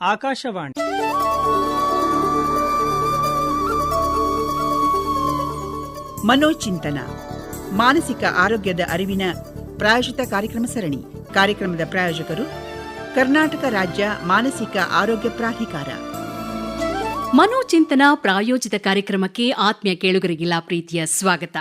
ಆಕಾಶವಾಣಿ. ಮನೋಚಿಂತನ ಮಾನಸಿಕ ಆರೋಗ್ಯದ ಅರಿವಿನ ಪ್ರಾಯೋಜಿತ ಕಾರ್ಯಕ್ರಮ ಸರಣಿ. ಕಾರ್ಯಕ್ರಮದ ಪ್ರಾಯೋಜಕರು ಕರ್ನಾಟಕ ರಾಜ್ಯ ಮಾನಸಿಕ ಆರೋಗ್ಯ ಪ್ರಾಧಿಕಾರ. ಮನೋಚಿಂತನ ಪ್ರಾಯೋಜಿತ ಕಾರ್ಯಕ್ರಮಕ್ಕೆ ಆತ್ಮೀಯ ಕೇಳುಗರಿಗೆಲ್ಲ ಪ್ರೀತಿಯ ಸ್ವಾಗತ.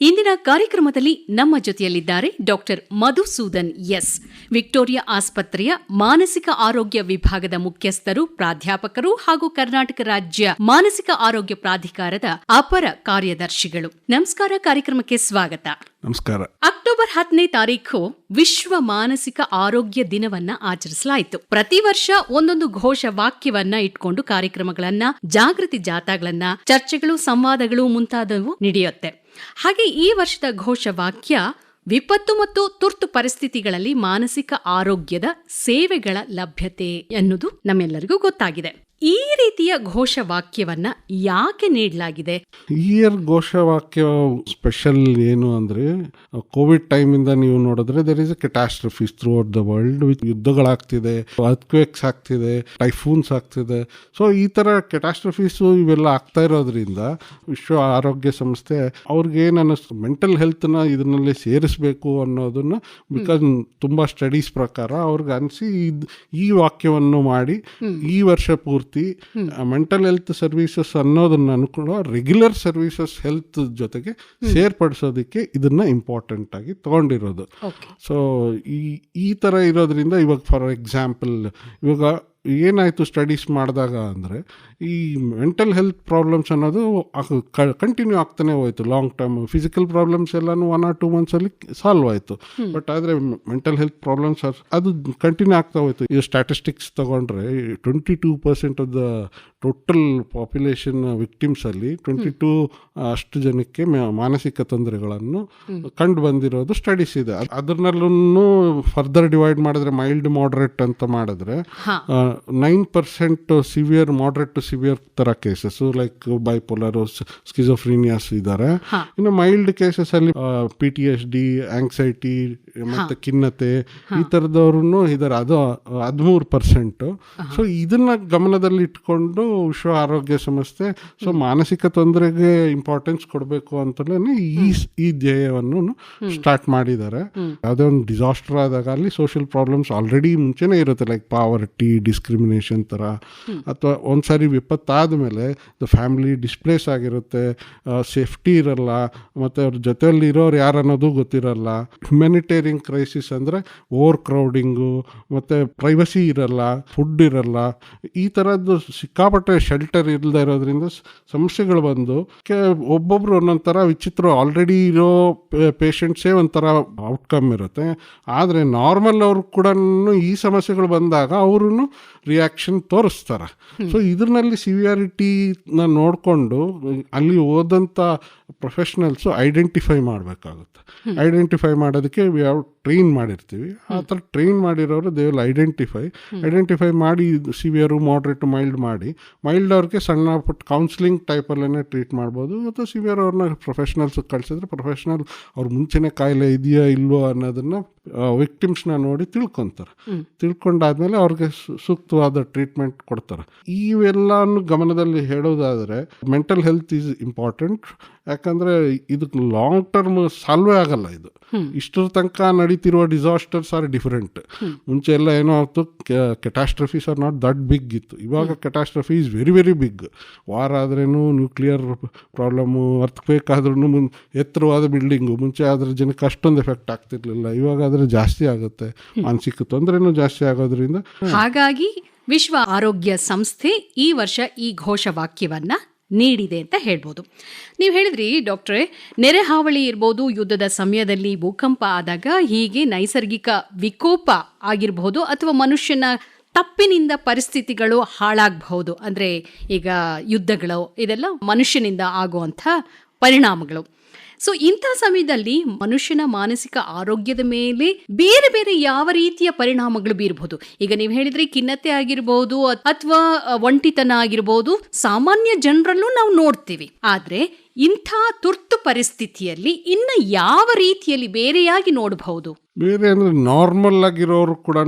ಇಂದಿನ ಕಾರ್ಯಕ್ರಮದಲ್ಲಿ ನಮ್ಮ ಜೊತೆಯಲ್ಲಿದ್ದಾರೆ ಡಾಕ್ಟರ್ ಮಧುಸೂದನ್ ಎಸ್ ವಿಕ್ಟೋರಿಯಾ ಆಸ್ಪತ್ರೆಯ ಮಾನಸಿಕ ಆರೋಗ್ಯ ವಿಭಾಗದ ಮುಖ್ಯಸ್ಥರು ಪ್ರಾಧ್ಯಾಪಕರು ಹಾಗೂ ಕರ್ನಾಟಕ ರಾಜ್ಯ ಮಾನಸಿಕ ಆರೋಗ್ಯ ಪ್ರಾಧಿಕಾರದ ಅಪರ ಕಾರ್ಯದರ್ಶಿಗಳು. ನಮಸ್ಕಾರ ಕಾರ್ಯಕ್ರಮಕ್ಕೆ ಸ್ವಾಗತ. ನಮಸ್ಕಾರ. ಅಕ್ಟೋಬರ್ ಹತ್ತನೇ ತಾರೀಖು ವಿಶ್ವ ಮಾನಸಿಕ ಆರೋಗ್ಯ ದಿನವನ್ನ ಆಚರಿಸಲಾಯಿತು. ಪ್ರತಿ ವರ್ಷ ಒಂದೊಂದು ಘೋಷ ವಾಕ್ಯವನ್ನ ಇಟ್ಕೊಂಡು ಕಾರ್ಯಕ್ರಮಗಳನ್ನ ಜಾಗೃತಿ ಜಾಥಾಗಳನ್ನ ಚರ್ಚೆಗಳು ಸಂವಾದಗಳು ಮುಂತಾದವು ನಡೆಯುತ್ತೆ. ಹಾಗೆ ಈ ವರ್ಷದ ಘೋಷವಾಕ್ಯ, ವಿಪತ್ತು ಮತ್ತು ತುರ್ತು ಪರಿಸ್ಥಿತಿಗಳಲ್ಲಿ ಮಾನಸಿಕ ಆರೋಗ್ಯದ ಸೇವೆಗಳ ಲಭ್ಯತೆ ಎನ್ನುವುದು ನಮ್ಮೆಲ್ಲರಿಗೂ ಗೊತ್ತಾಗಿದೆ. ಈ ರೀತಿಯ ಘೋಷವಾಕ್ಯವನ್ನ ಯಾಕೆ ನೀಡಲಾಗಿದೆ? ಇಯರ್ ಘೋಷವಾಕ್ಯ ಸ್ಪೆಷಲ್ ಏನು ಅಂದ್ರೆ ಕೋವಿಡ್ ಟೈಮ್ ಇಂದ ನೀವು ನೋಡಿದ್ರೆ there is a catastrophes throughout the world with ಯುದ್ಧಗಳಾಗ್ತಿದೆ earthquakes ಆಗ್ತಿದೆ ಟೈಫೂನ್ಸ್ ಆಗ್ತಿದೆ. ಸೊ ಈ ತರ ಕೆಟಾಸ್ಟ್ರಫೀಸು ಇವೆಲ್ಲ ಆಗ್ತಾ ಇರೋದ್ರಿಂದ ವಿಶ್ವ ಆರೋಗ್ಯ ಸಂಸ್ಥೆ ಅವ್ರಿಗೆ ಏನು ಅನ್ನಿಸ್ತು? ಮೆಂಟಲ್ನ ಇದರಲ್ಲಿ ಸೇರಿಸಬೇಕು ಅನ್ನೋದನ್ನ ಬಿಕಾಸ್ ತುಂಬಾ ಸ್ಟಡೀಸ್ ಪ್ರಕಾರ ಅವ್ರಿಗೆ ಅನಿಸಿ ಈ ವಾಕ್ಯವನ್ನು ಮಾಡಿ ಈ ವರ್ಷ ಪೂರ್ತಿ ಮೆಂಟಲ್ ಹೆಲ್ತ್ ಸರ್ವಿಸಸ್ ಅನ್ನೋದನ್ನ ಅನ್ಕೊಳ್ಳೋ ರೆಗ್ಯುಲರ್ ಸರ್ವಿಸಸ್ ಹೆಲ್ತ್ ಜೊತೆಗೆ ಸೇರ್ಪಡಿಸೋದಕ್ಕೆ ಇದನ್ನ ಇಂಪಾರ್ಟೆಂಟ್ ಆಗಿ ತಗೊಂಡಿರೋದು. ಸೊ ಈ ಈ ಥರ ಇರೋದ್ರಿಂದ ಇವಾಗ ಫಾರ್ ಎಕ್ಸಾಂಪಲ್ ಇವಾಗ ಏನಾಯಿತು ಸ್ಟಡೀಸ್ ಮಾಡಿದಾಗ ಅಂದರೆ ಈ ಮೆಂಟಲ್ ಹೆಲ್ತ್ ಪ್ರಾಬ್ಲಮ್ಸ್ ಅನ್ನೋದು ಕಂಟಿನ್ಯೂ ಆಗ್ತಾನೆ ಹೋಯ್ತು. ಲಾಂಗ್ ಟರ್ಮ್ ಫಿಸಿಕಲ್ ಪ್ರಾಬ್ಲಮ್ಸ್ ಎಲ್ಲನೂ ಒನ್ ಆರ್ ಟೂ ಮಂತ್ಸಲ್ಲಿ ಸಾಲ್ವ್ ಆಯಿತು. ಬಟ್ ಆದರೆ ಮೆಂಟಲ್ ಹೆಲ್ತ್ ಪ್ರಾಬ್ಲಮ್ಸ್ ಅದು ಕಂಟಿನ್ಯೂ ಆಗ್ತಾ ಹೋಯ್ತು. ಈ ಸ್ಟ್ಯಾಟಿಸ್ಟಿಕ್ಸ್ ತಗೊಂಡ್ರೆ twenty two percent of the total population ವಿಕ್ಟಿಮ್ಸಲ್ಲಿ twenty two ಅಷ್ಟು ಜನಕ್ಕೆ ಮಾನಸಿಕ ತೊಂದರೆಗಳನ್ನು ಕಂಡು ಬಂದಿರೋದು ಸ್ಟಡೀಸ್ ಇದೆ. ಅದ್ರಲ್ಲೂ ಫರ್ದರ್ ಡಿವೈಡ್ ಮಾಡಿದ್ರೆ ಮೈಲ್ಡ್ ಮಾಡ್ರೇಟ್ ಅಂತ ಮಾಡಿದ್ರೆ nine percent severe moderate to severe ತರ ಕೇಸಸ್ ಲೈಕ್ ಬೈಪೋಲರ್ ಸ್ಕಿಜೋಫ್ರೀನಿಯಾಸ್ ಇದ್ದಾರೆ ಇನ್ನು ಮೈಲ್ಡ್ ಕೇಸಸ್ ಅಲ್ಲಿ P T S D anxiety ಮತ್ತೆ ಖಿನ್ನತೆ ಈ ಥರದವ್ರು ಇದಾರೆ. ಅದು ಹದಿಮೂರು ಪರ್ಸೆಂಟ್. ಸೊ ಇದನ್ನ ಗಮನದಲ್ಲಿ ಇಟ್ಕೊಂಡು ವಿಶ್ವ ಆರೋಗ್ಯ ಸಂಸ್ಥೆ ಸೊ ಮಾನಸಿಕ ತೊಂದರೆಗೆ ಇಂಪಾರ್ಟೆನ್ಸ್ ಕೊಡಬೇಕು ಅಂತಲೇ ಈ ಈ ಧ್ಯೇಯವನ್ನು ಸ್ಟಾರ್ಟ್ ಮಾಡಿದ್ದಾರೆ. ಯಾವುದೇ ಒಂದು ಡಿಸಾಸ್ಟರ್ ಆದಾಗ ಅಲ್ಲಿ ಸೋಷಿಯಲ್ ಪ್ರಾಬ್ಲಮ್ಸ್ ಆಲ್ರೆಡಿ ಮುಂಚೆನೇ ಇರುತ್ತೆ ಲೈಕ್ ಪಾವರ್ಟಿ ಡಿಸ್ಕ್ರಿಮಿನೇಷನ್ ಥರ ಅಥವಾ ಒಂದ್ಸಾರಿ ವಿಪತ್ತಾದ ಮೇಲೆ ದ ಫ್ಯಾಮಿಲಿ ಡಿಸ್ಪ್ಲೇಸ್ ಆಗಿರುತ್ತೆ ಸೇಫ್ಟಿ ಇರಲ್ಲ ಮತ್ತು ಅವ್ರ ಜೊತೆಯಲ್ಲಿ ಇರೋರು ಯಾರು ಅನ್ನೋದು ಗೊತ್ತಿರಲ್ಲ. ಹ್ಯುಮ್ಯಾನಿಟೇರಿಯನ್ ಕ್ರೈಸಿಸ್ ಅಂದರೆ ಓವರ್ ಕ್ರೌಡಿಂಗು ಮತ್ತು ಪ್ರೈವಸಿ ಇರಲ್ಲ ಫುಡ್ ಇರಲ್ಲ. ಈ ಥರದ್ದು ಸಿಕ್ಕಾಪಟ್ಟೆ ಶೆಲ್ಟರ್ ಇಲ್ಲದೆ ಇರೋದ್ರಿಂದ ಸಮಸ್ಯೆಗಳು ಬಂದು ಕೆ ಒಬ್ಬೊಬ್ರು ಒಂದೊಂದು ಥರ ವಿಚಿತ್ರ ಆಲ್ರೆಡಿ ಇರೋ ಪೇಷಂಟ್ಸೇ ಒಂಥರ ಔಟ್ಕಮ್ ಇರುತ್ತೆ. ಆದರೆ ನಾರ್ಮಲ್ ಅವ್ರು ಕೂಡ ಈ ಸಮಸ್ಯೆಗಳು ಬಂದಾಗ ಅವರು ರಿಯಾಕ್ಷನ್ ತೋರಿಸ್ತಾರೆ. ಸೊ ಇದರಲ್ಲಿ ಸಿವಿಯಾರಿಟಿನ ನೋಡಿಕೊಂಡು ಅಲ್ಲಿ ಓದಂಥ ಪ್ರೊಫೆಷ್ನಲ್ಸು ಐಡೆಂಟಿಫೈ ಮಾಡಬೇಕಾಗುತ್ತೆ. ಐಡೆಂಟಿಫೈ ಮಾಡೋದಕ್ಕೆ ವಿ ಯಾವ ಟ್ರೈನ್ ಮಾಡಿರ್ತೀವಿ. ಆ ಥರ ಟ್ರೈನ್ ಮಾಡಿರೋರು ದೇ ವಿಲ್ ಐಡೆಂಟಿಫೈ ಐಡೆಂಟಿಫೈ ಮಾಡಿ ಸಿವಿಯರು ಮಾಡ್ರೇಟ್ ಮೈಲ್ಡ್ ಮಾಡಿ. ಮೈಲ್ಡ್ ಅವ್ರಿಗೆ ಸಣ್ಣ ಪುಟ್ಟ ಕೌನ್ಸಿಲಿಂಗ್ ಟೈಪಲ್ಲೇ ಟ್ರೀಟ್ ಮಾಡ್ಬೋದು. ಅಥವಾ ಸಿವಿಯರ್ ಅವ್ರನ್ನ ಪ್ರೊಫೆಷ್ನಲ್ಸ್ ಕಳಿಸಿದ್ರೆ ಪ್ರೊಫೆಷ್ನಲ್ ಅವ್ರ ಮುಂಚೆನೇ ಕಾಯಿಲೆ ಇದೆಯಾ ಇಲ್ವೋ ಅನ್ನೋದನ್ನ ವಿಕ್ಟಿಮ್ಸ್ನ ನೋಡಿ ತಿಳ್ಕೊತಾರೆ. ತಿಳ್ಕೊಂಡಾದ್ಮೇಲೆ ಅವ್ರಿಗೆ ಸೂಕ್ತವಾದ ಟ್ರೀಟ್ಮೆಂಟ್ ಕೊಡ್ತಾರೆ. ಇವೆಲ್ಲನೂ ಗಮನದಲ್ಲಿ ಹೇಳೋದಾದರೆ ಮೆಂಟಲ್ ಹೆಲ್ತ್ ಈಸ್ ಇಂಪಾರ್ಟೆಂಟ್ ಯಾಕಂದರೆ ಇದಕ್ಕೆ ಲಾಂಗ್ ಟರ್ಮ್ ಸಾಲ್ವೇ ಆಗಲ್ಲ ಇದು. ಇಷ್ಟರ ತನಕ ನಡೀತಿರುವ ಡಿಸಾಸ್ಟರ್ಸ್ ಆರ್ ಡಿಫರೆಂಟ್ ಮುಂಚೆ ಎಲ್ಲ ಏನೋ ಆಯ್ತು catastrophes are not that big ಇತ್ತು. ಇವಾಗ catastrophe is very very big war ಆದ್ರೇನು ನ್ಯೂಕ್ಲಿಯರ್ ಪ್ರಾಬ್ಲಮ್ಮು ಅರ್ಥಬೇಕಾದ್ರೂ ಮುನ್, ಎತ್ತರವಾದ ಬಿಲ್ಡಿಂಗು ಮುಂಚೆ ಆದ್ರೆ ಜನಕ್ಕೆ ಅಷ್ಟೊಂದು ಎಫೆಕ್ಟ್ ಆಗ್ತಿರ್ಲಿಲ್ಲ. ಇವಾಗ ಜಾಸ್ತಿ ಆಗುತ್ತೆ. ಮಾನಸಿಕ ತೊಂದರೆನೂ ಜಾಸ್ತಿ ಆಗೋದ್ರಿಂದ ಹಾಗಾಗಿ ವಿಶ್ವ ಆರೋಗ್ಯ ಸಂಸ್ಥೆ ಈ ವರ್ಷ ಈ ಘೋಷವಾಕ್ಯವನ್ನ ನೀಡಿದೆ ಅಂತ ಹೇಳ್ಬೋದು. ನೀವು ಹೇಳಿದ್ರಿ ಡಾಕ್ಟ್ರೆ ನೆರೆ ಹಾವಳಿ ಇರ್ಬೋದು ಯುದ್ಧದ ಸಮಯದಲ್ಲಿ ಭೂಕಂಪ ಆದಾಗ ಹೀಗೆ ನೈಸರ್ಗಿಕ ವಿಕೋಪ ಆಗಿರಬಹುದು ಅಥವಾ ಮನುಷ್ಯನ ತಪ್ಪಿನಿಂದ ಪರಿಸ್ಥಿತಿಗಳು ಹಾಳಾಗಬಹುದು. ಅಂದರೆ ಈಗ ಯುದ್ಧಗಳು ಇದೆಲ್ಲ ಮನುಷ್ಯನಿಂದ ಆಗುವಂಥ ಪರಿಣಾಮಗಳು. ಸೊ ಇಂಥ ಸಮಯದಲ್ಲಿ ಮನುಷ್ಯನ ಮಾನಸಿಕ ಆರೋಗ್ಯದ ಮೇಲೆ ಬೇರೆ ಬೇರೆ ಯಾವ ರೀತಿಯ ಪರಿಣಾಮಗಳು ಬೀರಬಹುದು. ಈಗ ನೀವು ಹೇಳಿದ್ರೆ ಖಿನ್ನತೆ ಆಗಿರಬಹುದು ಅಥವಾ ಒಂಟಿತನ ಆಗಿರಬಹುದು ಸಾಮಾನ್ಯ ಜನರಲ್ಲೂ ನಾವು ನೋಡ್ತೀವಿ. ಆದ್ರೆ ಇಂಥ ತುರ್ತು ಪರಿಸ್ಥಿತಿಯಲ್ಲಿ ಇನ್ನು ಯಾವ ರೀತಿಯಲ್ಲಿ ಬೇರೆಯಾಗಿ ನೋಡಬಹುದು? ಬೇರೆ ಅಂದರೆ ನಾರ್ಮಲ್ ಆಗಿರೋರು ಕೂಡ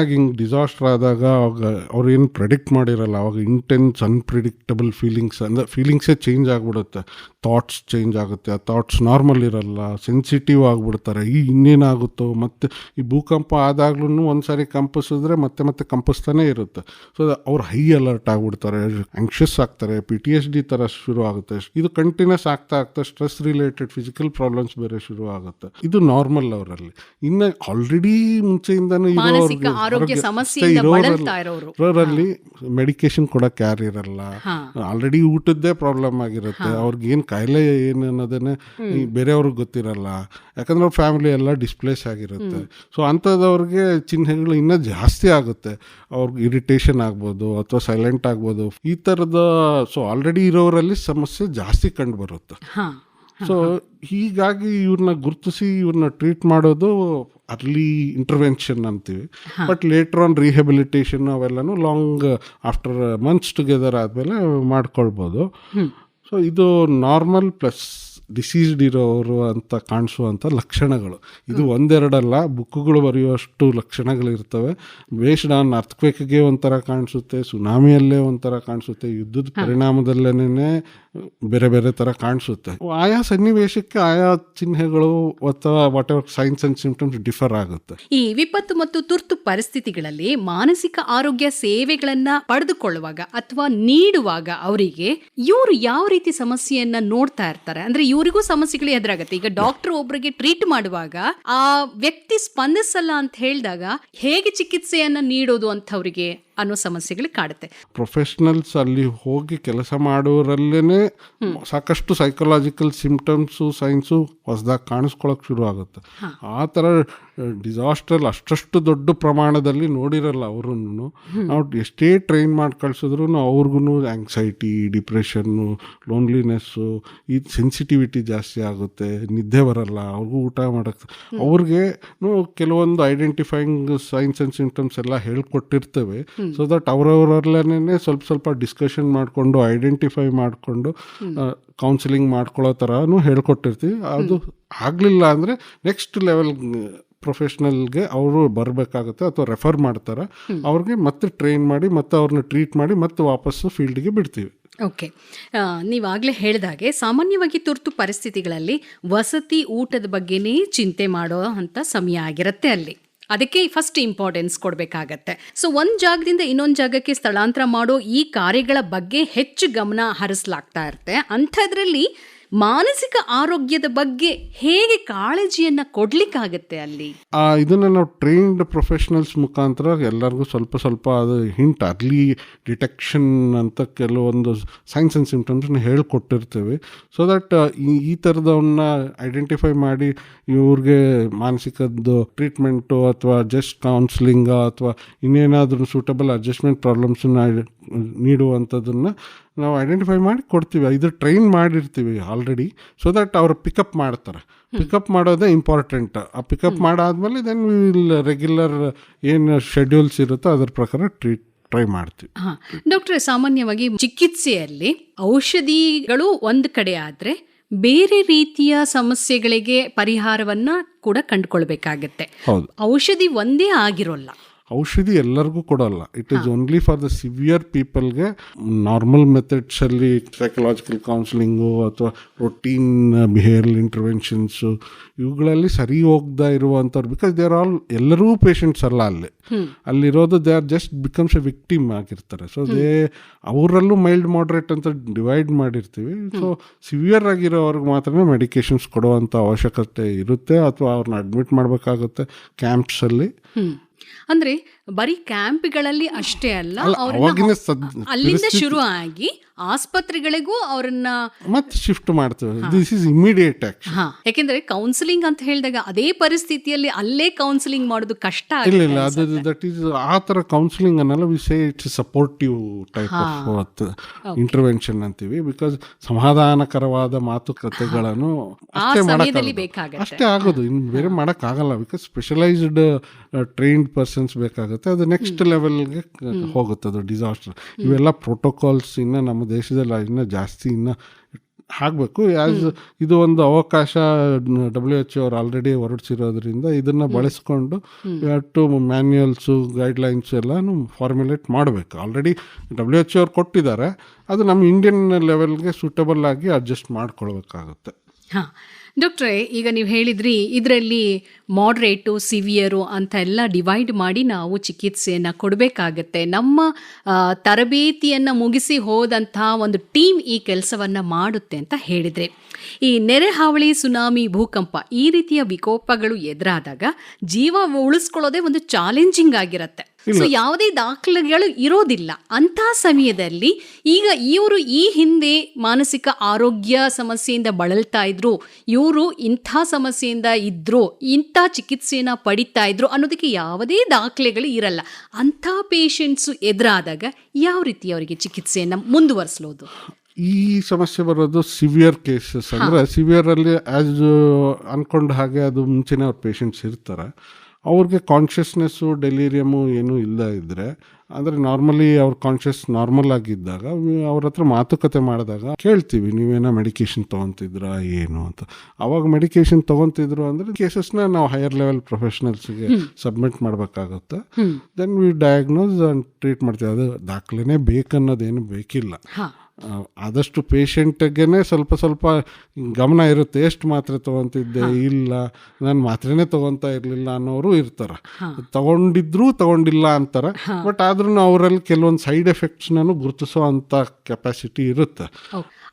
ಆಗಿ ಹಿಂಗೆ ಡಿಸಾಸ್ಟರ್ ಆದಾಗ ಅವಾಗ ಅವ್ರು ಏನು ಪ್ರೆಡಿಕ್ಟ್ ಮಾಡಿರಲ್ಲ, ಅವಾಗ ಇಂಟೆನ್ಸ್ ಅನ್ಪ್ರಿಡಿಕ್ಟಬಲ್ ಫೀಲಿಂಗ್ಸ್ ಅಂದರೆ ಫೀಲಿಂಗ್ಸೇ ಚೇಂಜ್ ಆಗಿಬಿಡುತ್ತೆ. ಥಾಟ್ಸ್ ಚೇಂಜ್ ಆಗುತ್ತೆ, ಆ ಥಾಟ್ಸ್ ನಾರ್ಮಲ್ ಇರಲ್ಲ ಸೆನ್ಸಿಟಿವ್ ಆಗಿಬಿಡ್ತಾರೆ, ಈ ಇನ್ನೇನಾಗುತ್ತೋ ಮತ್ತು ಈ ಭೂಕಂಪ ಆದಾಗ್ಲೂ ಒಂದು ಸಾರಿ ಕಂಪಿಸಿದ್ರೆ ಮತ್ತೆ ಮತ್ತೆ ಕಂಪಿಸ್ತಾನೆ ಇರುತ್ತೆ. ಸೊ ಅವ್ರು ಹೈ ಅಲರ್ಟ್ ಆಗಿಬಿಡ್ತಾರೆ ಆ್ಯಂಕ್ಷಿಯಸ್ ಆಗ್ತಾರೆ ಪಿ ಟಿ ಎಸ್ ಡಿ ಥರ ಶುರು ಆಗುತ್ತೆ. ಇದು ಕಂಟಿನ್ಯೂಸ್ ಆಗ್ತಾ ಆಗ್ತಾ ಸ್ಟ್ರೆಸ್ ರಿಲೇಟೆಡ್ ಫಿಸಿಕಲ್ ಪ್ರಾಬ್ಲಮ್ಸ್ ಬೇರೆ ಶುರು ಆಗುತ್ತೆ. ಇದು ನಾರ್ಮಲ್ ಅವರಲ್ಲಿ. ಇನ್ನು ಆಲ್ರೆಡಿ ಮುಂಚೆಯಿಂದ ಆರೋಗ್ಯ ಸಮಸ್ಯೆ ಇರೋರಲ್ಲಿ- ಮೆಡಿಕೇಶನ್ ಕೊಡಕ್ಕೆ ಯಾರು ಇರಲ್ಲ. ಆಲ್ರೆಡಿ ಊಟದ್ದೇ ಪ್ರಾಬ್ಲಮ್ ಆಗಿರುತ್ತೆ. ಅವ್ರಿಗೆ ಏನು ಕಾಯಿಲೆ ಏನು ಅನ್ನೋದನ್ನೇ ಬೇರೆಯವ್ರಿಗೆ ಗೊತ್ತಿರಲ್ಲ. ಯಾಕಂದ್ರೆ ಅವ್ರ ಫ್ಯಾಮಿಲಿ ಎಲ್ಲ ಡಿಸ್ಪ್ಲೇಸ್ ಆಗಿರುತ್ತೆ. ಸೊ ಅಂಥದ್ದವ್ರಿಗೆ ಚಿಹ್ನೆಗಳು ಇನ್ನೂ ಜಾಸ್ತಿ ಆಗುತ್ತೆ. ಅವ್ರಿಗೆ ಇರಿಟೇಷನ್ ಆಗ್ಬೋದು ಅಥವಾ ಸೈಲೆಂಟ್ ಆಗ್ಬೋದು. ಈ ಥರದ ಸೊ ಆಲ್ರೆಡಿ ಇರೋರಲ್ಲಿ ಸಮಸ್ಯೆ ಜಾಸ್ತಿ ಕಂಡು ಬರುತ್ತೆ ಸೊ ಹೀಗಾಗಿ ಇವ್ರನ್ನ ಗುರುತಿಸಿ ಇವ್ರನ್ನ ಟ್ರೀಟ್ ಮಾಡೋದು ಅರ್ಲಿ ಇಂಟರ್ವೆನ್ಷನ್ ಅಂತೀವಿ. ಬಟ್ ಲೇಟರ್ ಆನ್ ರಿಹೆಬಿಲಿಟೇಷನ್ ಅವೆಲ್ಲನೂ ಲಾಂಗ್ ಆಫ್ಟರ್ ಮಂತ್ಸ್ ಟುಗೆದರ್ ಆದಮೇಲೆ ಮಾಡ್ಕೊಳ್ಬೋದು. ಸೊ ಇದು ನಾರ್ಮಲ್ ಪ್ಲಸ್ ಡಿಸೀಸ್ಡ್ ಇರೋರು ಅಂತ ಕಾಣಿಸುವಂಥ ಲಕ್ಷಣಗಳು. ಇದು ಒಂದೆರಡಲ್ಲ ಬುಕ್ಗಳು ಬರೆಯುವಷ್ಟು ಲಕ್ಷಣಗಳಿರ್ತವೆ. ಬೇಸ್ಡ್ ಆನ್ ಅರ್ಥಕ್ವೇಕ್ಗೆ ಒಂಥರ ಕಾಣಿಸುತ್ತೆ ಸುನಾಮಿಯಲ್ಲೇ ಒಂಥರ ಕಾಣಿಸುತ್ತೆ ಯುದ್ಧದ ಪರಿಣಾಮದಲ್ಲೇನೆ ಬೇರೆ ಬೇರೆ ಥರ ಕಾಣಿಸುತ್ತೆ. ಆಯಾ ಸನ್ನಿವೇಶಕ್ಕೆ ಆಯಾ ಚಿಹ್ನೆಗಳು ಅಥವಾ whatever signs and symptoms differ ಆಗುತ್ತೆ. ಈ ವಿಪತ್ತು ಮತ್ತು ತುರ್ತು ಪರಿಸ್ಥಿತಿಗಳಲ್ಲಿ ಮಾನಸಿಕ ಆರೋಗ್ಯ ಸೇವೆಗಳನ್ನ ಪಡೆದುಕೊಳ್ಳುವಾಗ ಅಥವಾ ನೀಡುವಾಗ ಅವರಿಗೆ ಇವರು ಯಾವ ರೀತಿ ಸಮಸ್ಯೆಯನ್ನ ನೋಡ್ತಾ ಇರ್ತಾರೆ? ಅಂದ್ರೆ ಇವರಿಗೂ ಸಮಸ್ಯೆಗಳು ಎದುರಾಗುತ್ತೆ. ಈಗ ಡಾಕ್ಟರ್ ಒಬ್ಬರಿಗೆ ಟ್ರೀಟ್ ಮಾಡುವಾಗ ಆ ವ್ಯಕ್ತಿ ಸ್ಪಂದಿಸಲ್ಲ ಅಂತ ಹೇಳಿದಾಗ ಹೇಗೆ ಚಿಕಿತ್ಸೆಯನ್ನ ನೀಡೋದು ಅಂಥವ್ರಿಗೆ? ಅನ್ನೋ ಸಮಸ್ಯೆಗಳು ಕಾಡುತ್ತೆ. ಪ್ರೊಫೆಷನಲ್ಸ್ ಅಲ್ಲಿ ಹೋಗಿ ಕೆಲಸ ಮಾಡೋರಲ್ಲೇನೆ ಸಾಕಷ್ಟು ಸೈಕಲಾಜಿಕಲ್ ಸಿಂಪ್ಟಮ್ಸು ಸೈನ್ಸು ಹೊಸದಾಗಿ ಕಾಣಿಸ್ಕೊಳಕ್ ಶುರು ಆಗುತ್ತೆ. ಆ ಥರ ಡಿಸಾಸ್ಟರ್ ಅಷ್ಟಷ್ಟು ದೊಡ್ಡ ಪ್ರಮಾಣದಲ್ಲಿ ನೋಡಿರಲ್ಲ ಅವರನ್ನು. ನಾವು ಎಷ್ಟೇ ಟ್ರೈನ್ ಮಾಡಿ ಕಳ್ಸಿದ್ರು ಅವ್ರಿಗೂ ಆಂಗ್ಸೈಟಿ ಡಿಪ್ರೆಷನ್ನು ಲೋನ್ಲಿನೆಸ್ಸು ಈ ಸೆನ್ಸಿಟಿವಿಟಿ ಜಾಸ್ತಿ ಆಗುತ್ತೆ ನಿದ್ದೆ ಬರಲ್ಲ ಅವ್ರಿಗೂ ಊಟ ಮಾಡಕ್ಕೆ ಅವ್ರಿಗೆ ಕೆಲವೊಂದು ಐಡೆಂಟಿಫೈಯಿಂಗ್ ಸೈನ್ಸ್ ಆ್ಯಂಡ್ ಸಿಂಪ್ಟಮ್ಸ್ ಎಲ್ಲ ಹೇಳ್ಕೊಟ್ಟಿರ್ತೇವೆ. ಸೊ ದಟ್ ಅವರವರಲ್ಲೇ ಸ್ವಲ್ಪ ಸ್ವಲ್ಪ ಡಿಸ್ಕಷನ್ ಮಾಡಿಕೊಂಡು ಐಡೆಂಟಿಫೈ ಮಾಡಿಕೊಂಡು ಕೌನ್ಸಿಲಿಂಗ್ ಮಾಡ್ಕೊಳ್ಳೋ ಥರನೂ ಹೇಳ್ಕೊಟ್ಟಿರ್ತೀವಿ. ಅದು ಆಗಲಿಲ್ಲ ಅಂದರೆ ನೆಕ್ಸ್ಟ್ ಲೆವೆಲ್ ಪ್ರೊಫೆಷ್ನಲ್ಗೆ ಅವರು ಬರಬೇಕಾಗುತ್ತೆ ಅಥವಾ ರೆಫರ್ ಮಾಡ್ತಾರೆ ಅವ್ರಿಗೆ ಮತ್ತೆ ಟ್ರೈನ್ ಮಾಡಿ ಮತ್ತೆ ಅವ್ರನ್ನ ಟ್ರೀಟ್ ಮಾಡಿ ಮತ್ತೆ ವಾಪಸ್ಸು ಫೀಲ್ಡ್ಗೆ ಬಿಡ್ತೀವಿ. ಓಕೆ ನೀವಾಗಲೇ ಹೇಳಿದಾಗೆ ಸಾಮಾನ್ಯವಾಗಿ ತುರ್ತು ಪರಿಸ್ಥಿತಿಗಳಲ್ಲಿ ವಸತಿ ಊಟದ ಬಗ್ಗೆನೇ ಚಿಂತೆ ಮಾಡೋ ಅಂಥ ಸಮಯ ಆಗಿರುತ್ತೆ ಅಲ್ಲಿ. ಅದಕ್ಕೆ ಫಸ್ಟ್ ಇಂಪಾರ್ಟೆನ್ಸ್ ಕೊಡಬೇಕಾಗತ್ತೆ. ಸೊ ಒಂದು ಜಾಗದಿಂದ ಇನ್ನೊಂದು ಜಾಗಕ್ಕೆ ಸ್ಥಳಾಂತರ ಮಾಡೋ ಈ ಕಾರ್ಯಗಳ ಬಗ್ಗೆ ಹೆಚ್ಚು ಗಮನ ಹರಿಸಲಾಗ್ತಾ ಇರುತ್ತೆ. ಅಂಥದ್ರಲ್ಲಿ ಮಾನಸಿಕ ಆರೋಗ್ಯದ ಬಗ್ಗೆ ಹೇಗೆ ಕಾಳಜಿಯನ್ನ ಕೊಡ್ಲಿಕ್ಕಾಗತ್ತೆ ಅಲ್ಲಿ? ಇದನ್ನ ನಾವು ಟ್ರೈನ್ಡ್ ಪ್ರೊಫೆಷನಲ್ಸ್ ಮುಖಾಂತರ ಎಲ್ಲರಿಗೂ ಸ್ವಲ್ಪ ಸ್ವಲ್ಪ ಅದು ಹಿಂಟ್ ಅರ್ಲಿ ಡಿಟೆಕ್ಷನ್ ಅಂತ ಕೆಲವೊಂದು ಸೈನ್ಸ್ ಅಂಡ್ ಸಿಂಪ್ಟಮ್ಸ್ನ ಹೇಳ್ಕೊಟ್ಟಿರ್ತೇವೆ. ಸೊ ದಟ್ ಈ ಈ ಥರದವನ್ನ ಐಡೆಂಟಿಫೈ ಮಾಡಿ ಇವ್ರಿಗೆ ಮಾನಸಿಕದ್ದು ಟ್ರೀಟ್ಮೆಂಟು ಅಥವಾ ಜಸ್ಟ್ ಕೌನ್ಸಿಲಿಂಗ ಅಥವಾ ಇನ್ನೇನಾದರೂ ಸೂಟಬಲ್ ಅಡ್ಜಸ್ಟ್ಮೆಂಟ್ ಪ್ರಾಬ್ಲಮ್ಸನ್ನ ನೀಡುವಂಥದ್ದನ್ನು ನಾವು ಐಡೆಂಟಿಫೈ ಮಾಡಿ ಕೊಡ್ತೀವಿ. ಇದು ಟ್ರೈನ್ ಮಾಡಿರ್ತೀವಿ ಆಲ್ರೆಡಿ ಸೊ ದಟ್ ಅವರು ಪಿಕಪ್ ಮಾಡ್ತಾರೆ. ಪಿಕಪ್ ಮಾಡೋದೇ ಇಂಪಾರ್ಟೆಂಟ್ ಆ ಪಿಕಪ್ ಮಾಡಾದ್ಮೇಲೆ ದೆನ್ ವಿಲ್ ರೆಗ್ಯುಲರ್ ಏನು ಶೆಡ್ಯೂಲ್ಸ್ ಇರುತ್ತೋ ಅದ್ರ ಪ್ರಕಾರ ಟ್ರೀಟ್ ಟ್ರೈ ಮಾಡ್ತೀವಿ. ಹಾಂ. ಡಾಕ್ಟ್ರೆ ಸಾಮಾನ್ಯವಾಗಿ ಚಿಕಿತ್ಸೆಯಲ್ಲಿ ಔಷಧಿಗಳು ಒಂದು ಕಡೆ ಆದರೆ ಬೇರೆ ರೀತಿಯ ಸಮಸ್ಯೆಗಳಿಗೆ ಪರಿಹಾರವನ್ನ ಕೂಡ ಕಂಡುಕೊಳ್ಬೇಕಾಗತ್ತೆ. ಔಷಧಿ ಒಂದೇ ಆಗಿರೋಲ್ಲ. ಔಷಧಿ ಎಲ್ಲರಿಗೂ ಕೊಡಲ್ಲ. It is only for the severe ಪೀಪಲ್ಗೆ normal ಮೆಥಡ್ಸಲ್ಲಿ ಸೈಕಲಾಜಿಕಲ್ ಕೌನ್ಸಿಲಿಂಗು ಅಥವಾ ರೊಟೀನ್ ಬಿಹೇವಿಯರ್ ಇಂಟರ್ವೆನ್ಷನ್ಸು ಇವುಗಳಲ್ಲಿ ಸರಿ ಹೋಗ್ತಾ ಇರುವಂಥವ್ರು ಬಿಕಾಸ್ ದೇ ಆರ್ ಆಲ್ ಎಲ್ಲರೂ ಪೇಷಂಟ್ಸ್ ಅಲ್ಲ ಅಲ್ಲಿ. ಅಲ್ಲಿರೋದು they are just becomes a victim ಆಗಿರ್ತಾರೆ. ಸೊ ದೇ ಅವರಲ್ಲೂ ಮೈಲ್ಡ್ ಮಾಡ್ರೇಟ್ ಅಂತ ಡಿವೈಡ್ ಮಾಡಿರ್ತೀವಿ. ಸೊ ಸಿವಿಯರ್ ಆಗಿರೋವ್ರಿಗೆ ಮಾತ್ರ ಮೆಡಿಕೇಶನ್ಸ್ ಕೊಡುವಂಥ ಅವಶ್ಯಕತೆ ಇರುತ್ತೆ ಅಥವಾ ಅವ್ರನ್ನ ಅಡ್ಮಿಟ್ ಮಾಡಬೇಕಾಗುತ್ತೆ ಕ್ಯಾಂಪ್ಸಲ್ಲಿ ಅಂದ್ರೆ ಬರೀ ಕ್ಯಾಂಪ್ಗಳಲ್ಲಿ ಅಷ್ಟೇ ಅಲ್ಲ ಅವ್ರನ್ನ ಅಲ್ಲಿಂದ ಶುರು ಆಗಿ ಆಸ್ಪತ್ರೆಗಳಿಗೂ ಅವರನ್ನ ಮತ್ತೆ ಶಿಫ್ಟ್ ಮಾಡ್ತೇವೆ. ದಿಸ್ ಇಸ್ ಇಮಿಡಿಯೇಟ್ ಹಾ ಯಾಕೆಂದ್ರೆ ಕೌನ್ಸಿಲಿಂಗ್ ಅಂತ ಹೇಳಿದಾಗ ಅದೇ ಪರಿಸ್ಥಿತಿಯಲ್ಲಿ ಅಲ್ಲೇ ಕೌನ್ಸಿಲಿಂಗ್ ಮಾಡೋದು ಕಷ್ಟ ಇಲ್ಲ ಆಗುತ್ತೆ ಇಲ್ಲ ಅದು ದಟ್ ಈಸ್ ಆ ತರ ಕೌನ್ಸಿಲಿಂಗ್ ಅನ್ನಲ್ಲ we say it's supportive type of intervention ಅಂತೀವಿ. ಬಿಕಾಸ್ ಸಮಾಧಾನಕರವಾದ ಮಾತುಕತೆಗಳನ್ನು ಅಷ್ಟೇ ಮಾಡಕ್ಕೆ ಅಷ್ಟೇ ಆಗೋದು. ಇನ್ನು ಬೇರೆ ಮಾಡೋಕ್ಕಾಗಲ್ಲ. ಬಿಕಾಸ್ ಸ್ಪೆಷಲೈಸ್ಡ್ ಟ್ರೈನ್ಡ್ ಪರ್ಸನ್ಸ್ ಬೇಕಾಗುತ್ತೆ. ಅದು ನೆಕ್ಸ್ಟ್ ಲೆವೆಲ್ಗೆ ಹೋಗುತ್ತೆ ಅದು ಡಿಸಾಸ್ಟರ್ ಇವೆಲ್ಲ ಪ್ರೋಟೋಕಾಲ್ಸ್ ಇನ್ನು ನಮ್ಮ ದೇಶದಲ್ಲಿ ಇನ್ನೂ ಜಾಸ್ತಿ ಇನ್ನು ಆಗಬೇಕು ಆ್ಯಸ್ ಇದು ಒಂದು ಅವಕಾಶ ಡಬ್ಲ್ಯೂ ಎಚ್ ಅವ್ರು ಆಲ್ರೆಡಿ ಹೊರಡಿಸಿರೋದ್ರಿಂದ ಇದನ್ನು ಬಳಸ್ಕೊಂಡು ಟು ಮ್ಯಾನ್ಯಲ್ಸು ಗೈಡ್ಲೈನ್ಸ್ ಎಲ್ಲನೂ ಫಾರ್ಮ್ಯುಲೇಟ್ ಮಾಡಬೇಕು. ಆಲ್ರೆಡಿ ಡಬ್ಲ್ಯೂ ಎಚ್ ಅವ್ರು ಕೊಟ್ಟಿದ್ದಾರೆ ಅದು ನಮ್ಮ ಇಂಡಿಯನ್ ಲೆವೆಲ್ಗೆ ಸೂಟಬಲ್ ಆಗಿ ಅಡ್ಜಸ್ಟ್ ಮಾಡ್ಕೊಳ್ಬೇಕಾಗುತ್ತೆ. ಹಾ. ಡಾಕ್ಟ್ರೇ ಈಗ ನೀವು ಹೇಳಿದ್ರಿ, ಇದರಲ್ಲಿ ಮಾಡ್ರೇಟು ಸಿವಿಯರು ಅಂತ ಎಲ್ಲ ಡಿವೈಡ್ ಮಾಡಿ ನಾವು ಚಿಕಿತ್ಸೆಯನ್ನು ಕೊಡಬೇಕಾಗತ್ತೆ. ನಮ್ಮ ತರಬೇತಿಯನ್ನು ಮುಗಿಸಿ ಹೋದಂಥ ಒಂದು ಟೀಮ್ ಈ ಕೆಲಸವನ್ನು ಮಾಡುತ್ತೆ ಅಂತ ಹೇಳಿದ್ರಿ. ಈ ನೆರೆ ಹಾವಳಿ ಸುನಾಮಿ ಭೂಕಂಪ ಈ ರೀತಿಯ ವಿಕೋಪಗಳು ಎದುರಾದಾಗ ಜೀವ ಉಳಿಸ್ಕೊಳ್ಳೋದೇ ಒಂದು ಚಾಲೆಂಜಿಂಗ್ ಆಗಿರುತ್ತೆ. ಸೊ ಯಾವುದೇ ದಾಖಲೆಗಳು ಇರೋದಿಲ್ಲ. ಅಂತ ಸಮಯದಲ್ಲಿ ಈಗ ಇವರು ಈ ಹಿಂದೆ ಮಾನಸಿಕ ಆರೋಗ್ಯ ಸಮಸ್ಯೆಯಿಂದ ಬಳಲ್ತಾ ಇದ್ರು ಇವರು ಇಂಥ ಸಮಸ್ಯೆಯಿಂದ ಇದ್ರು ಇಂಥ ಚಿಕಿತ್ಸೆಯನ್ನ ಪಡಿತಾ ಇದ್ರು ಅನ್ನೋದಕ್ಕೆ ಯಾವುದೇ ದಾಖಲೆಗಳು ಇರಲ್ಲ. ಅಂಥ ಪೇಷಂಟ್ಸು ಎದುರಾದಾಗ ಯಾವ ರೀತಿ ಅವರಿಗೆ ಚಿಕಿತ್ಸೆಯನ್ನು ಮುಂದುವರಿಸಲೋದು? ಈ ಸಮಸ್ಯೆ ಬರೋದು ಸಿವಿಯರ್ ಕೇಸಸ್ ಅಂದರೆ ಸಿವಿಯರಲ್ಲಿ ಆ್ಯಸ್ ಅಂದ್ಕೊಂಡ ಹಾಗೆ ಅದು ಮುಂಚೆನೇ ಅವ್ರ ಪೇಷಂಟ್ಸ್ ಇರ್ತಾರೆ. ಅವ್ರಿಗೆ ಕಾನ್ಷಿಯಸ್ನೆಸ್ಸು ಡೆಲೀರಿಯಮು ಏನೂ ಇಲ್ಲ ಇದ್ದರೆ ಅಂದರೆ ನಾರ್ಮಲಿ ಅವ್ರ ಕಾನ್ಷಿಯಸ್ ನಾರ್ಮಲ್ ಆಗಿದ್ದಾಗ ಅವ್ರ ಹತ್ರ ಮಾತುಕತೆ ಮಾಡಿದಾಗ ಕೇಳ್ತೀವಿ ನೀವೇನೋ ಮೆಡಿಕೇಶನ್ ತೊಗೊತಿದ್ರಾ ಏನು ಅಂತ. ಅವಾಗ ಮೆಡಿಕೇಶನ್ ತೊಗೊತಿದ್ರು ಅಂದರೆ ಕೇಸಸ್ನ ನಾವು ಹೈಯರ್ ಲೆವೆಲ್ ಪ್ರೊಫೆಷನಲ್ಸ್ಗೆ ಸಬ್ಮಿಟ್ ಮಾಡಬೇಕಾಗುತ್ತೆ. Then we diagnose and treat ಮಾಡ್ತೀವಿ. ಅದು ದಾಖಲೆನೇ ಬೇಕನ್ನೋದೇನು ಬೇಕಿಲ್ಲ. ಆದಷ್ಟು ಪೇಷಂಟ್ಗೆ ಸ್ವಲ್ಪ ಸ್ವಲ್ಪ ಗಮನ ಇರುತ್ತೆ. ಎಷ್ಟು ಮಾತ್ರೆ ತೊಗೊತಿದ್ದೆ? ಇಲ್ಲ. ನಾನು ಮಾತ್ರೆನೇ ತೊಗೊತಾ ಇರಲಿಲ್ಲ ಅನ್ನೋರು ಇರ್ತಾರೆ. ತಗೊಂಡಿದ್ರು ತಗೊಂಡಿಲ್ಲ ಅಂತಾರೆ. ಬಟ್ ಆದ್ರೂ ಅವರಲ್ಲಿ ಕೆಲವೊಂದು ಸೈಡ್ ಎಫೆಕ್ಟ್ಸ್ನೂ ಗುರುತಿಸೋ ಅಂತ ಕೆಪಾಸಿಟಿ ಇರುತ್ತೆ.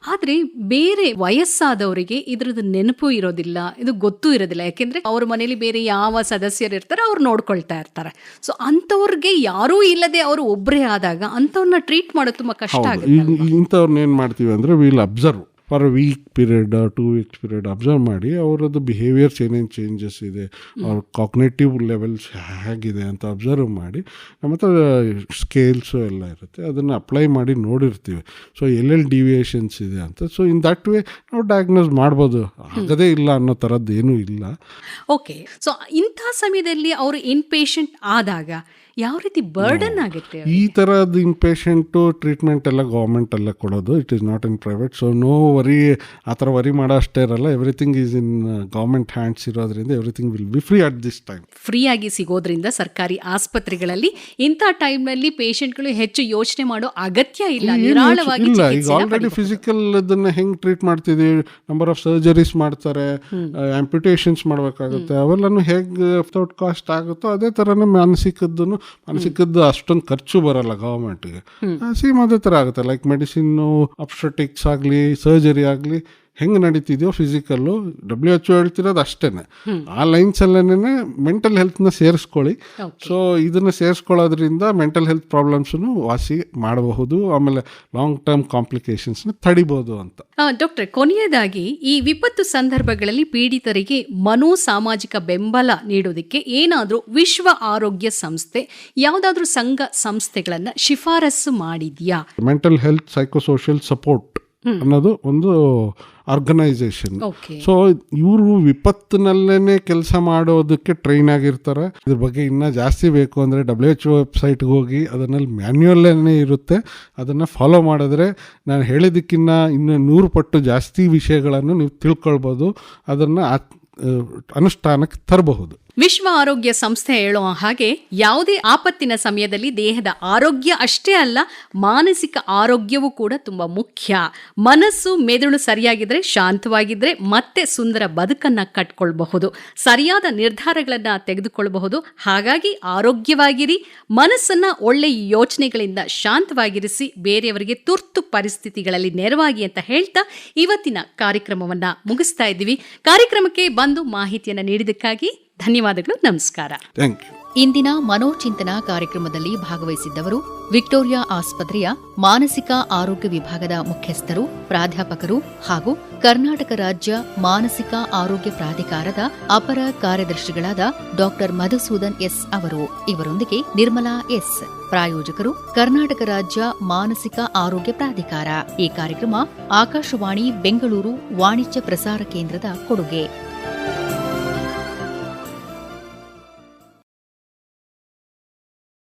ಆದ್ರೆ ಬೇರೆ ವಯಸ್ಸಾದವರಿಗೆ ಇದ್ರದ್ದು ನೆನಪು ಇರೋದಿಲ್ಲ. ಇದು ಗೊತ್ತೂ ಇರೋದಿಲ್ಲ. ಯಾಕೆಂದ್ರೆ ಅವ್ರ ಮನೇಲಿ ಬೇರೆ ಯಾವ ಸದಸ್ಯರು ಇರ್ತಾರೆ ಅವ್ರು ನೋಡ್ಕೊಳ್ತಾ ಇರ್ತಾರೆ. ಸೊ ಅಂಥವ್ರಿಗೆ ಯಾರೂ ಇಲ್ಲದೆ ಅವರು ಒಬ್ಬರೇ ಆದಾಗ ಅಂಥವ್ರನ್ನ ಟ್ರೀಟ್ ಮಾಡೋದು ತುಂಬಾ ಕಷ್ಟ ಆಗುತ್ತೆ ಆಗುತ್ತೆ ಇಂಥವ್ರನ್ನ ಏನು ಮಾಡ್ತೀವಿ ಅಂದರೆ will observe for week period two weeks period observe ಮಾಡಿ ಅವರದ್ದು ಬಿಹೇವಿಯರ್ಸ್ ಏನೇನು ಚೇಂಜಸ್ ಇದೆ, ಅವ್ರ ಕಾಗ್ನೇಟಿವ್ ಲೆವೆಲ್ಸ್ ಹೇಗಿದೆ ಅಂತ ಅಬ್ಸರ್ವ್ ಮಾಡಿ, ನಮ್ಮ ಹತ್ರ ಸ್ಕೇಲ್ಸು ಎಲ್ಲ ಇರುತ್ತೆ, ಅದನ್ನು ಅಪ್ಲೈ ಮಾಡಿ ನೋಡಿರ್ತೀವಿ. ಸೊ ಎಲ್ಲೆಲ್ಲಿ ಡಿವಿಯೇಷನ್ಸ್ ಇದೆ ಅಂತ. ಸೊ ಇನ್ ದಟ್ ವೇ ನಾವು ಡಯಾಗ್ನೋಸ್ ಮಾಡ್ಬೋದು. ಆಗದೇ ಇಲ್ಲ ಅನ್ನೋ ಥರದ್ದು ಏನೂ ಇಲ್ಲ. ಓಕೆ ಸೊ ಇಂಥ ಸಮಯದಲ್ಲಿ ಅವರು ಇನ್ ಪೇಷಂಟ್ ಆದಾಗ ಯಾವ ರೀತಿ ಬರ್ಡನ್ ಆಗುತ್ತೆ ಈ ಥರದ್ದು ಇನ್ಪೇಷಂಟು ಟ್ರೀಟ್ಮೆಂಟ್ ಎಲ್ಲ ಗೌರ್ಮೆಂಟ್ ಎಲ್ಲ ಕೊಡೋದು. It is not in private so no worry ಆ ಥರ ವರಿ ಮಾಡೋ ಅಷ್ಟೇ ಇರಲ್ಲ everything is in government hands ಇರೋದ್ರಿಂದ everything will be free at this time free ಆಗಿ ಸಿಗೋದ್ರಿಂದ ಸರ್ಕಾರಿ ಆಸ್ಪತ್ರೆಗಳಲ್ಲಿ ಇಂಥ ಟೈಮ್ನಲ್ಲಿ ಪೇಷಂಟ್ಗಳು ಹೆಚ್ಚು ಯೋಚನೆ ಮಾಡೋ ಅಗತ್ಯ ಇಲ್ಲ. ನಿರಾಳವಾಗಿ ಇಲ್ಲ ಈಗ ಆಲ್ರೆಡಿ ಫಿಸಿಕಲ್ ಇದನ್ನ ಹೆಂಗ್ ಟ್ರೀಟ್ ಮಾಡ್ತಿದೀವಿ ನಂಬರ್ ಆಫ್ ಸರ್ಜರೀಸ್ ಮಾಡ್ತಾರೆ ಆಂಪ್ಯುಟೇಷನ್ಸ್ ಮಾಡಬೇಕಾಗುತ್ತೆ. ಅವೆಲ್ಲನೂ ಹೇಗೆ ವಿತೌಟ್ ಕಾಸ್ಟ್ ಆಗುತ್ತೋ ಅದೇ ಥರನೇ ಮಾನಸಿಕದ್ದು ಸಿಕ್ಕಿದ್ದು ಅಷ್ಟೊಂದು ಖರ್ಚು ಬರಲ್ಲ ಗವರ್ಮೆಂಟ್ಗೆ ಸೇಮ್ ಅದೇ ಥರ ಆಗುತ್ತೆ. ಲೈಕ್ ಮೆಡಿಸಿನ್ನು ಅಪ್ಸೆಟಿಕ್ಸ್ ಆಗಲಿ ಸರ್ಜರಿ ಆಗಲಿ ಹೆಂಗೆ ನಡೀತಿದೆಯೋ ಫಿಸಿಕಲ್ಲು ಡಬ್ಲ್ಯೂ ಎಚ್ ಹೇಳ್ತಿರೋದು ಅಷ್ಟೇ ಆ ಲೈನ್ಸ್ ಅಲ್ಲೇನೆ ಮೆಂಟಲ್ ಹೆಲ್ತ್ನ ಸೇರಿಸ್ಕೊಳ್ಳಿ. ಸೊ ಇದನ್ನು ಸೇರಿಸ್ಕೊಳ್ಳೋದ್ರಿಂದ ಮೆಂಟಲ್ ಹೆಲ್ತ್ ಪ್ರಾಬ್ಲಮ್ಸನ್ನು ವಾಸಿ ಮಾಡಬಹುದು ಆಮೇಲೆ ಲಾಂಗ್ ಟರ್ಮ್ ಕಾಂಪ್ಲಿಕೇಶನ್ಸ್ನ ತಡಿಬೋದು ಅಂತ. ಡಾಕ್ಟರ್ ಡಾಕ್ಟ್ರೆ ಕೊನೆಯದಾಗಿ ಈ ವಿಪತ್ತು ಸಂದರ್ಭಗಳಲ್ಲಿ ಪೀಡಿತರಿಗೆ ಮನೋ ಸಾಮಾಜಿಕ ಬೆಂಬಲ ನೀಡೋದಕ್ಕೆ ಏನಾದರೂ ವಿಶ್ವ ಆರೋಗ್ಯ ಸಂಸ್ಥೆ ಯಾವುದಾದ್ರೂ ಸಂಘ ಸಂಸ್ಥೆಗಳನ್ನು ಶಿಫಾರಸು ಮಾಡಿದ್ಯಾ? ಮೆಂಟಲ್ ಹೆಲ್ತ್ ಸೈಕೋಸೋಷಿಯಲ್ ಸಪೋರ್ಟ್ ಅನ್ನೋದು ಒಂದು ಆರ್ಗನೈಸೇಷನ್ ಸೊ ಇವರು ವಿಪತ್ತಿನಲ್ಲೇ ಕೆಲಸ ಮಾಡೋದಕ್ಕೆ ಟ್ರೈನ್ ಆಗಿರ್ತಾರೆ. ಇದ್ರ ಬಗ್ಗೆ ಇನ್ನೂ ಜಾಸ್ತಿ ಬೇಕು ಅಂದರೆ ಡಬ್ಲ್ಯೂ ಎಚ್ ವೆಬ್ಸೈಟ್ಗೆ ಹೋಗಿ ಅದನ್ನಲ್ಲಿ ಮ್ಯಾನ್ಯುಯಲ್ಲೇ ಇರುತ್ತೆ. ಅದನ್ನು ಫಾಲೋ ಮಾಡಿದ್ರೆ ನಾನು ಹೇಳಿದ್ದಕ್ಕಿಂತ ಇನ್ನು ನೂರು ಪಟ್ಟು ಜಾಸ್ತಿ ವಿಷಯಗಳನ್ನು ನೀವು ತಿಳ್ಕೊಳ್ಬೋದು. ಅದನ್ನು ಅನುಷ್ಠಾನಕ್ಕೆ ತರಬಹುದು. ವಿಶ್ವ ಆರೋಗ್ಯ ಸಂಸ್ಥೆ ಹೇಳೋ ಹಾಗೆ ಯಾವುದೇ ಆಪತ್ತಿನ ಸಮಯದಲ್ಲಿ ದೇಹದ ಆರೋಗ್ಯ ಅಷ್ಟೇ ಅಲ್ಲ, ಮಾನಸಿಕ ಆರೋಗ್ಯವೂ ಕೂಡ ತುಂಬ ಮುಖ್ಯ. ಮನಸ್ಸು ಮೆದುಳು ಸರಿಯಾಗಿದ್ರೆ ಶಾಂತವಾಗಿದ್ರೆ ಮತ್ತೆ ಸುಂದರ ಬದುಕನ್ನ ಕಟ್ಕೊಳ್ಬಹುದು. ಸರಿಯಾದ ನಿರ್ಧಾರಗಳನ್ನ ತೆಗೆದುಕೊಳ್ಳಬಹುದು ಹಾಗಾಗಿ ಆರೋಗ್ಯವಾಗಿರಿ, ಮನಸ್ಸನ್ನ ಒಳ್ಳೆಯ ಯೋಚನೆಗಳಿಂದ ಶಾಂತವಾಗಿರಿಸಿ, ಬೇರೆಯವರಿಗೆ ತುರ್ತು ಪರಿಸ್ಥಿತಿಗಳಲ್ಲಿ ನೆರವಾಗಿ ಅಂತ ಹೇಳ್ತಾ ಇವತ್ತಿನ ಕಾರ್ಯಕ್ರಮವನ್ನ ಮುಗಿಸ್ತಾ ಇದ್ದೀವಿ. ಕಾರ್ಯಕ್ರಮಕ್ಕೆ ಬಂದು ಮಾಹಿತಿಯನ್ನ ನೀಡಿದ್ದಕ್ಕಾಗಿ ಧನ್ಯವಾದಗಳು ನಮಸ್ಕಾರ. ಥ್ಯಾಂಕ್ ಯು ಇಂದಿನ ಮನೋಚಿಂತನ ಕಾರ್ಯಕ್ರಮದಲ್ಲಿ ಭಾಗವಹಿಸಿದ್ದವರು ವಿಕ್ಟೋರಿಯಾ ಆಸ್ಪತ್ರೆಯ ಮಾನಸಿಕ ಆರೋಗ್ಯ ವಿಭಾಗದ ಮುಖ್ಯಸ್ಥರು ಪ್ರಾಧ್ಯಾಪಕರು ಹಾಗೂ ಕರ್ನಾಟಕ ರಾಜ್ಯ ಮಾನಸಿಕ ಆರೋಗ್ಯ ಪ್ರಾಧಿಕಾರದ ಅಪರ ಕಾರ್ಯದರ್ಶಿಗಳಾದ ಡಾಕ್ಟರ್ ಮಧುಸೂದನ್ ಎಸ್ ಅವರು. ಇವರೊಂದಿಗೆ ನಿರ್ಮಲಾ ಎಸ್ ಪ್ರಾಯೋಜಕರು ಕರ್ನಾಟಕ ರಾಜ್ಯ ಮಾನಸಿಕ ಆರೋಗ್ಯ ಪ್ರಾಧಿಕಾರ. ಈ ಕಾರ್ಯಕ್ರಮ ಆಕಾಶವಾಣಿ ಬೆಂಗಳೂರು ವಾಣಿಜ್ಯ ಪ್ರಸಾರ ಕೇಂದ್ರದ ಕೊಡುಗೆ.